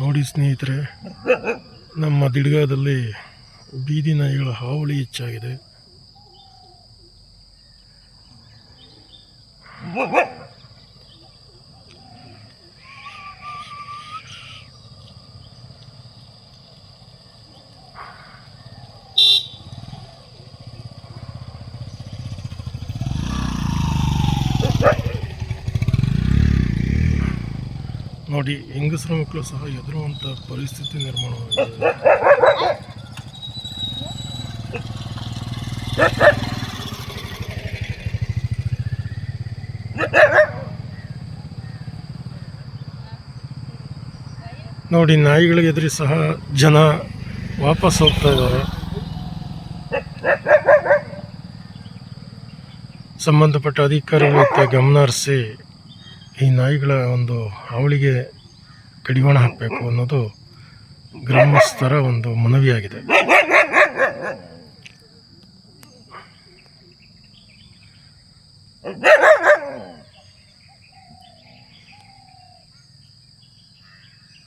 ನೋಡಿ ಸ್ನೇಹಿತರೆ ನಮ್ಮ ದಿಡ್ಗಾದಲ್ಲಿ ಬೀದಿ ನಾಯಿಗಳ ಹಾವಳಿ ಹೆಚ್ಚಾಗಿದೆ. ನೋಡಿ, ಹೆಂಗಸರ ಮಕ್ಕಳು ಸಹ ಎದುರುವಂಥ ಪರಿಸ್ಥಿತಿ ನಿರ್ಮಾಣವಾಗಿದೆ. ನೋಡಿ ನಾಯಿಗಳಿಗೆ ಎದುರಿ ಸಹ ಜನ ವಾಪಸ್ ಹೋಗ್ತಾ ಇದ್ದಾರೆ. ಸಂಬಂಧಪಟ್ಟ ಅಧಿಕಾರಿಗಳು ಗಮನ ಹರಿಸಿ ಈ ನಾಯಿಗಳ ಒಂದು ಹಾವಳಿಗೆ ಕಡಿವಾಣ ಹಾಕಬೇಕು ಅನ್ನೋದು ಗ್ರಾಮಸ್ಥರ ಒಂದು ಮನವಿಯಾಗಿದೆ.